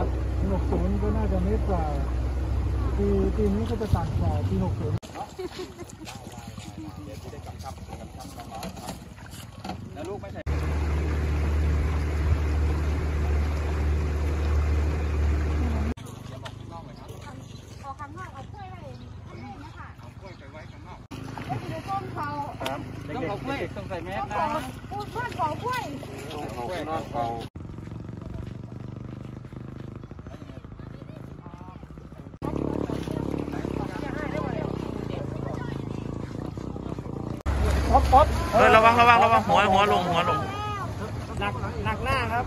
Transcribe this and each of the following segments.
ครับปีหกศูนย์ก็น่าจะเมตรกว่าปีปีนี้ก็จะต่างกว่าปีหกศูนย์แล้วลูกไม่ใส่ออกข้างนอกเอากล้วยไว้ข้างในนะคะเอากล้วยไปไว้ข้างนอกแล้วต้นเขาต้องเอากล้วยต้องใส่แมสต้องนะขอพูดบ้านขอกล้วย เอากล้วยนอกเอา ป๊อปป๊อปเออระวังระวังระวังหัวหัวลงหัวลงหนักหนักหน้าครับ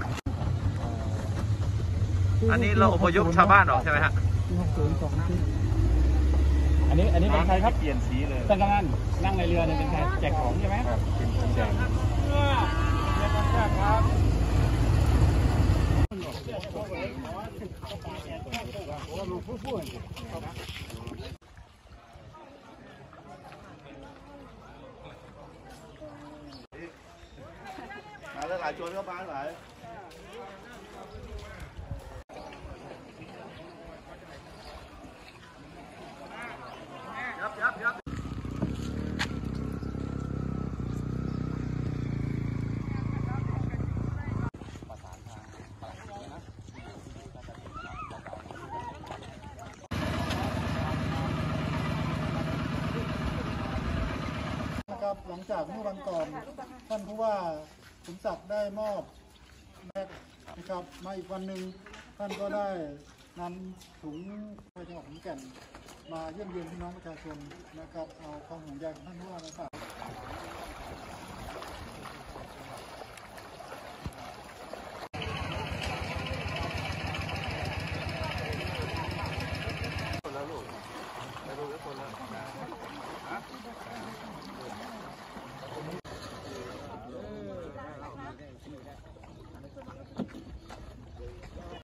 อันนี้เราอพยพชาวบ้านออกใช่ไหมฮะปีหกศูนย์สองที่อันนี้อันนี้เป็นใครครับเปลี่ยนสีเลยท่านกำนันนั่งในเรือเนี่ยเป็นใครแจกของใช่ไหมครับเป็นคนแจกครับมาแล้ว หลายชวนเข้ามาหลายนะครับหลังจากเมื่อวันก่อนท่านผู้ว่า สมศักดิ์ได้มอบแม็กนะครับมาอีกวันหนึ่งท่านก็ได้นำถุงไปจังหวัดขอนแก่น มาเยี่ยมเยียนพี่น้องประชาชนนะครับเอาความห่วงใยของท่านผู้ว่ามาฝาก